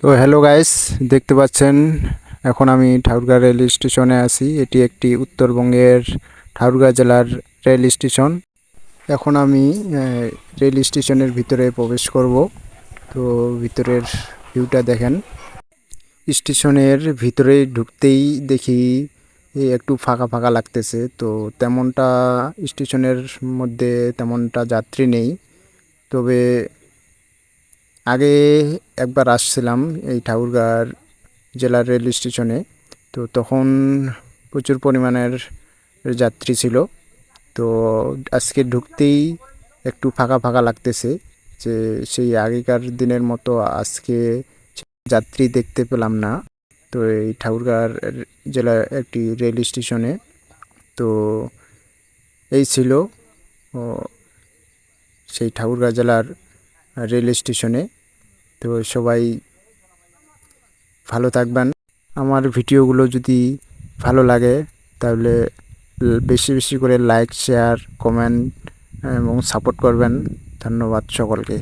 তো hello guys দেখতে পাচ্ছেন, এখন আমি ঠাকুরগাঁ রেল স্টেশনে আছি। এটি একটি উত্তরবঙ্গের ঠাকুরগাঁ জেলার রেল স্টেশন এখন আমি রেল স্টেশনের ভিতরে প্রবেশ করব। তো ভিতরের ভিউটা দেখেন। স্টেশনের ভিতরে ঢুকতেই দেখি একটু ফাঁকা ফাঁকা লাগতেছে। তো তেমনটা স্টেশনের মধ্যে তেমনটা যাত্রী নেই। তবে আগে একবার আসছিলাম এই ঠাকুরগাঁর জেলার রেল স্টেশনে। তো তখন প্রচুর পরিমাণের যাত্রী ছিল। তো আজকে ঢুকতেই একটু ফাঁকা ফাঁকা লাগতেছে যে সেই আগেকার দিনের মতো আজকে যাত্রী দেখতে পেলাম না। তো এই ঠাকুরগাঁর জেলার একটি রেল স্টেশনে। তো এই ছিল সেই ঠাকুরগাঁ জেলার রেল স্টেশনে। তো সবাই ভালো থাকবেন। আমার ভিডিওগুলো যদি ভালো লাগে, তাহলে বেশি বেশি করে লাইক শেয়ার কমেন্ট এবং সাপোর্ট করবেন। ধন্যবাদ সকলকে।